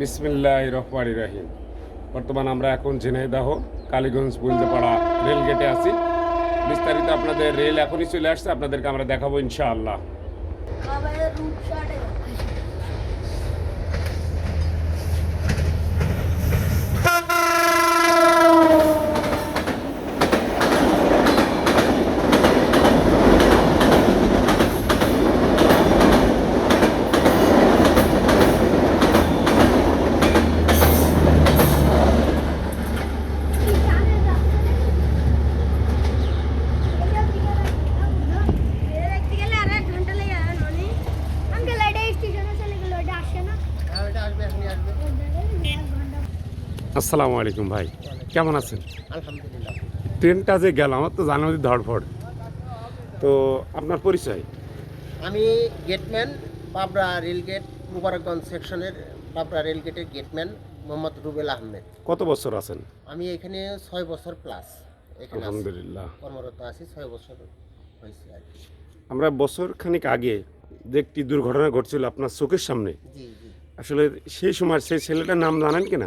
বিসমিল্লাহ রহমান রাহিম। বর্তমান আমরা এখন ঝিনাইদাহ, কালীগঞ্জ বুলদেপাড়া রেল গেটে আছি। বিস্তারিত আপনাদের রেল এখনই চলে আসছে, আপনাদেরকে আমরা দেখাবো ইনশাআল্লাহ। আসসালামু আলাইকুম ভাই। কেমন আছেন? আলহামদুলিল্লাহ। ট্রেনটা যে গেল আমার তো জানুয়ারি ধরফড় তো আপনার পরিচয়? আমি গেটম্যান পাবরা রেলগেট মুবারকগঞ্জ সেকশনের পাবরা রেলগেটের গেটম্যান মোহাম্মদ রুবেল আহমেদ। কত বছর আছেন? আমি এখানে ছয় বছর প্লাস এখানে আছি। আলহামদুলিল্লাহ। কর্মরত আছি ছয় বছর হয়েছে আর কি। আমরা বছর খানিক আগে যে একটি দুর্ঘটনা ঘটছিল আপনার চোখের সামনে জি জি। আসলে সেই সময় সেই ছেলেটার নাম জানেন কি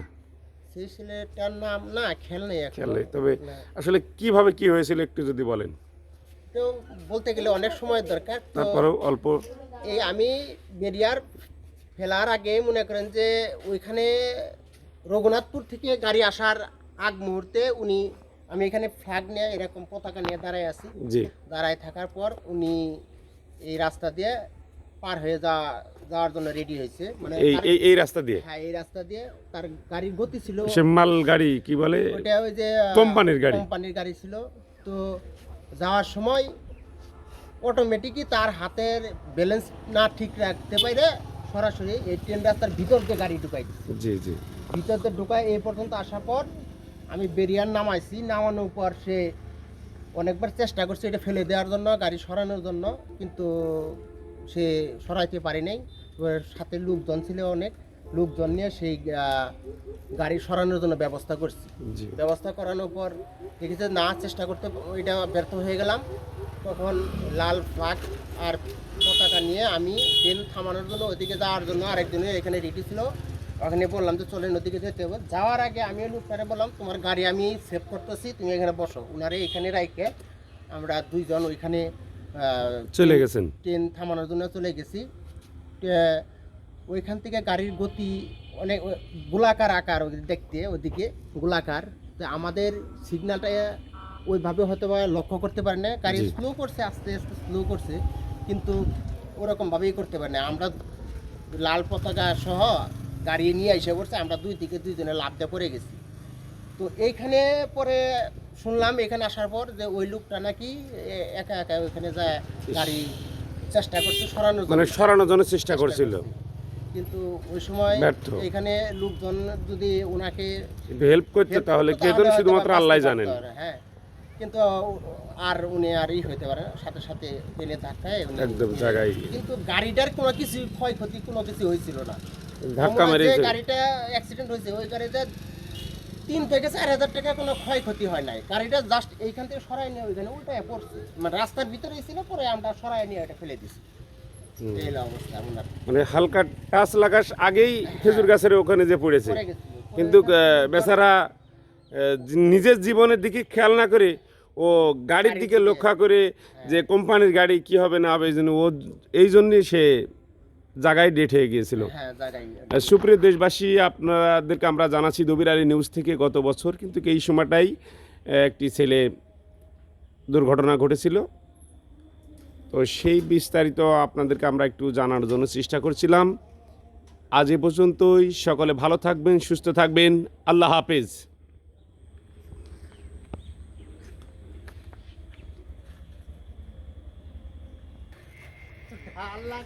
সেই ছেলেটার নাম না খেল নেই খেয়াল নেই তবে আসলে কীভাবে কি হয়েছিল একটু যদি বলেন? তো বলতে গেলে অনেক সময় দরকার তারপরেও অল্প এই আমি বেরিয়ার ফেলার আগে মনে করেন যে ওইখানে রঘুনাথপুর থেকে গাড়ি আসার আগ মুহূর্তে উনি আমি এখানে ফ্ল্যাগ নিয়ে এরকম পতাকা নিয়ে দাঁড়ায় আছি। দাঁড়ায় থাকার পর উনি এই রাস্তা দিয়ে পার হয়ে যাওয়া যাওয়ার জন্য রেডি হয়েছে। মানে এই এই এই রাস্তা দিয়ে? হ্যাঁ এই রাস্তা দিয়ে তার গাড়ির গতি ছিল সে মাল গাড়ি কি বলে? ওইটা ওই যে কোম্পানির গাড়ি। কোম্পানির গাড়ি ছিল। তো যাওয়ার সময় অটোমেটিকই তার হাতের ব্যালেন্স না ঠিক রাখতে পারে সরাসরি এই ট্রেন রাস্তার ভিতর দিয়ে গাড়ি ঢুকাই দিচ্ছে জি জি। ভিতর দিয়ে ঢুকায় এই পর্যন্ত আসার পর আমি বেরিয়ার নামাইছি। নামানোর পর সে অনেকবার চেষ্টা করছে এটা ফেলে দেওয়ার জন্য গাড়ি সরানোর জন্য। কিন্তু সে সরাইতে পারে নাই। সাথে লোকজন ছিল অনেক। লোকজন নিয়ে সেই গাড়ি সরানোর জন্য ব্যবস্থা করছি। ব্যবস্থা করানোর পর দেখেছে না চেষ্টা করতে ওইটা ব্যর্থ হয়ে গেলাম। তখন লাল ফ্লাগ আর পতাকা নিয়ে আমি ট্রেন থামানোর জন্য ওইদিকে যাওয়ার জন্য আরেকজনের এখানে রেডি ছিল। ওখানে বললাম যে চলেন ওদিকে যেতে হবে। যাওয়ার আগে আমি লোকটারে বললাম তোমার গাড়ি আমি সেভ করতেছি তুমি এখানে বসো। উনারে এখানে রাইকে আমরা দুইজন ওইখানে চলে গেছেন? ট্রেন থামানোর জন্য চলে গেছি। ওইখান থেকে গাড়ির গতি অনেক গোলাকার আকার ওদের দেখতে ওদিকে গোলাকার। তো আমাদের সিগনালটা ওইভাবে হয়তো বা লক্ষ্য করতে পারে না। গাড়ি স্লো করছে আস্তে আস্তে স্লো করছে কিন্তু ওরকমভাবেই করতে পারে না। আমরা লাল পতাকা সহ গাড়ি নিয়ে এসে পড়ছে আমরা দুই দিকে দুইজনে লাভ দিয়ে পড়ে গেছি। তো এইখানে পরে শুনলাম এখানে আসার পর যে ওই লোকটা নাকি একা একা ওইখানে যায় গাড়ি চেষ্টা করছে সরানোর মানে। সরানোর জন্য চেষ্টা করছিল। কিন্তু ওই সময় এখানে লোকজন যদি ওনাকে হেল্প করতে তাহলে কে শুধুমাত্র আল্লাহ জানেন। হ্যাঁ। কিন্তু আর উনি আর ই হইতে পারে সাথে সাথে ট্রেনে ধাক্কায় একদম জায়গায় কিন্তু গাড়িটার কোনো কিছু ক্ষয়ক্ষতি কোনো কিছু হয়েছিল না। ধাক্কা মেরেছে গাড়িটা অ্যাক্সিডেন্ট হয়েছে ওই গাড়িটা তিন থেকে চার হাজার টাকা কোনো ক্ষয়ক্ষতি হয় নাই। গাড়িটা জাস্ট এইখান থেকে সরাই নিয়ে ওইখানে উল্টায় পড়ছে। মানে রাস্তার ভিতরেই ছিল পরে আমরা সরাই নিয়ে এটা ফেলে দিছি। মানে হালকা টাচ লাগাস আগেই খেজুর গাছের ওখানে যে পড়েছে। কিন্তু বেচারা নিজের জীবনের দিকে খেয়াল না করে ও গাড়ির দিকে লক্ষ্য করে যে কোম্পানির গাড়ি কি হবে না হবে এই জন্য ও এই জন্যই সে জায়গায় ডেট হয়ে গিয়েছিল। হ্যাঁ সুপ্রিয় দেশবাসী আপনাদেরকে আমরা জানাচ্ছি দবির আলী নিউজ থেকে গত বছর কিন্তু এই সময়টাই একটি ছেলে দুর্ঘটনা ঘটেছিল। তো সেই বিস্তারিত আপনাদেরকে আমরা একটু জানার জন্য চেষ্টা করছিলাম। আজ এ পর্যন্তই সকলে ভালো থাকবেন সুস্থ থাকবেন। আল্লাহ হাফেজ। আল্লাহ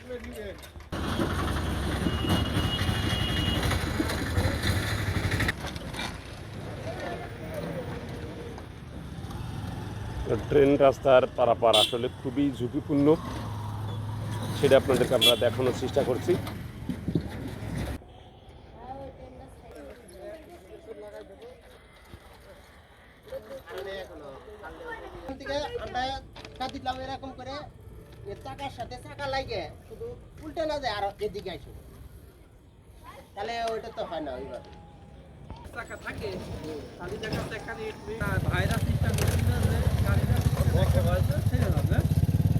ট্রেন রাস্তার পারাপার আসলে খুবই ঝুঁকিপূর্ণ। সেটা আপনাদেরকে আমরা দেখানোর চেষ্টা করছি। এরকম করে চাকার সাথে লাগে শুধু উল্টে না যায় আর এদিকে তাহলে ওইটা তো হয় না ওইভাবে। টাকা থাকে খালি দেখাতে এখানে ভাইরাস সিস্টেম গাড়িটা